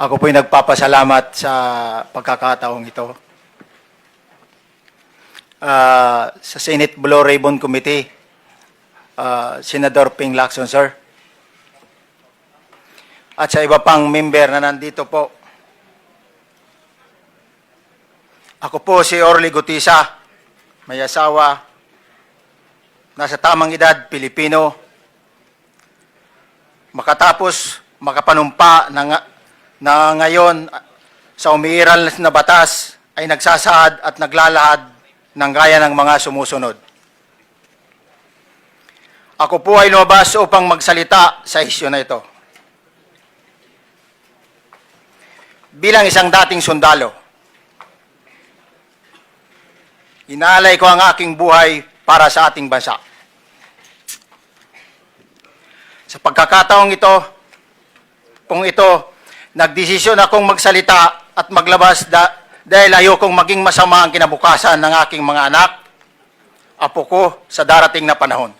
Ako po'y nagpapasalamat sa pagkakataong ito. Ah, sa Senate Blue Ribbon Committee, ah, Senador Ping Lacson, sir. At sa iba pang member na nandito po. Ako po si Orly Gutisa, may asawa, nasa tamang edad, Pilipino, makatapos makapanumpa nga- na ngayon sa umiiral na batas ay nagsasaad at naglalahad ng gaya ng mga sumusunod. Ako po ay lumabas upang magsalita sa isyu na ito. Bilang isang dating sundalo, inaalay ko ang aking buhay para sa ating bansa. Sa pagkakataong ito, kung ito, nagdesisyon akong magsalita at maglabas da- dahil ayokong maging masama ang kinabukasan ng aking mga anak, apo ko sa darating na panahon.